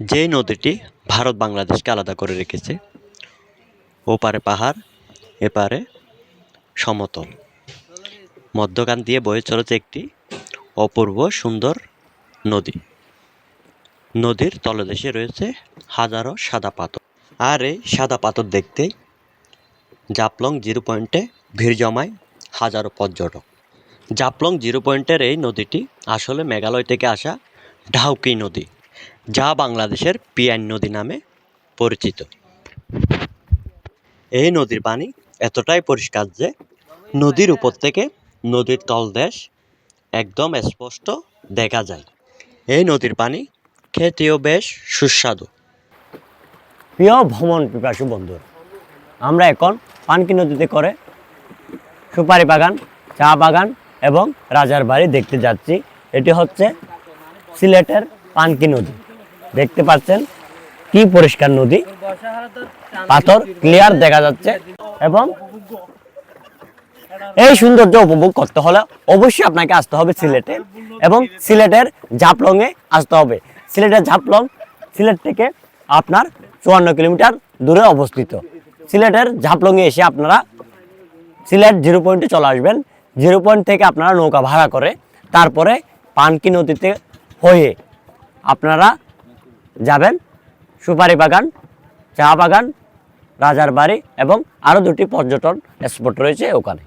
যেই নদীটি ভারত বাংলাদেশকে আলাদা করে রেখেছে ওপারে পাহাড় এপারে সমতল। মধ্যখান দিয়ে বয়ে চলেছে একটি অপূর্ব সুন্দর নদী। নদীর তলদেশে রয়েছে হাজারো সাদা পাথর। আর এই সাদা পাথর দেখতেই জাপলং জিরো পয়েন্টে ভিড় জমায় হাজারো পর্যটক। জাপলং জিরো পয়েন্টের এই নদীটি আসলে মেঘালয় থেকে আসা ঢাউকি নদী। যা বাংলাদেশের পিয়ান নদী নামে পরিচিত। এই নদীর পানি এতটাই পরিষ্কার যে নদীর উপর থেকে নদীর তলদেশ একদম স্পষ্ট দেখা যায়। এই নদীর পানি খেতেও বেশ সুস্বাদু। প্রিয় ভ্রমণ পিপাসু বন্ধু, আমরা এখন পানকি নদীতে করে সুপারি বাগান, চা বাগান এবং রাজার বাড়ি দেখতে যাচ্ছি। এটি হচ্ছে সিলেটের পানকি নদী। দেখতে পাচ্ছেন কি পরিষ্কার নদী। পাথর ক্লিয়ার দেখা যাচ্ছে এবং এই সৌন্দর্য উপভোগ করতে হলে অবশ্যই আপনাকে আসতে হবে সিলেটে এবং সিলেটের ঝাপলংয়ে আসতে হবে। সিলেটের ঝাপলং সিলেট থেকে আপনার চুয়ান্ন কিলোমিটার দূরে অবস্থিত। সিলেটের ঝাপলংয়ে এসে আপনারা সিলেট জিরো পয়েন্টে চলে আসবেন। জিরো পয়েন্ট থেকে আপনারা নৌকা ভাড়া করে তারপরে পানকি নদীতে হয়ে আপনারা যাবেন সুপারি বাগান চা বাগান রাজার বাড়ি এবং আরও দুটি পর্যটন স্পট রয়েছে ওখানে।